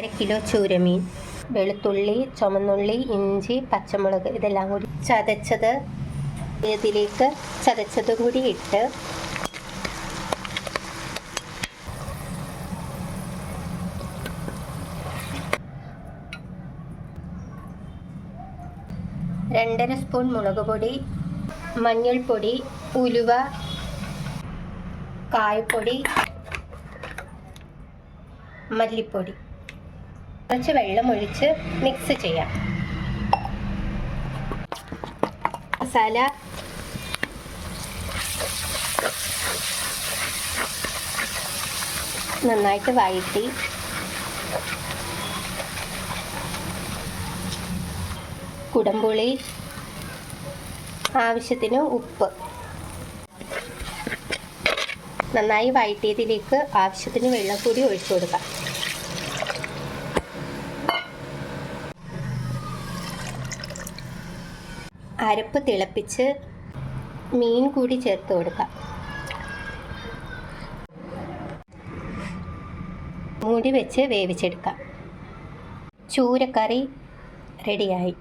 അര കിലോ ചൂരമീൻ വെളുത്തുള്ളി ചുമന്നുള്ളി ഇഞ്ചി പച്ചമുളക് ഇതെല്ലാം കൂടി ചതച്ചത് ഇതിലേക്ക് ചതച്ചത് കൂടി ഇട്ട് രണ്ടര സ്പൂൺ മുളക് പൊടി മഞ്ഞൾപ്പൊടി ഉലുവ കായപ്പൊടി മല്ലിപ്പൊടി. കുറച്ച് വെള്ളം ഒഴിച്ച് മിക്സ് ചെയ്യാം. മസാല. നന്നായിട്ട് വഴറ്റി. കുടംപുളി. ആവശ്യത്തിന് ഉപ്പ്. നന്നായി വഴറ്റിയതിലേക്ക് ആവശ്യത്തിന് വെള്ളം കൂടി ഒഴിച്ചു കൊടുക്കാം. അരപ്പ് തിളപ്പിച്ച് മീൻ കൂടി ചേർത്ത് കൊടുക്കാം. മൂടി വെച്ച് വേവിച്ചെടുക്കാം. ചൂരക്കറി റെഡിയായി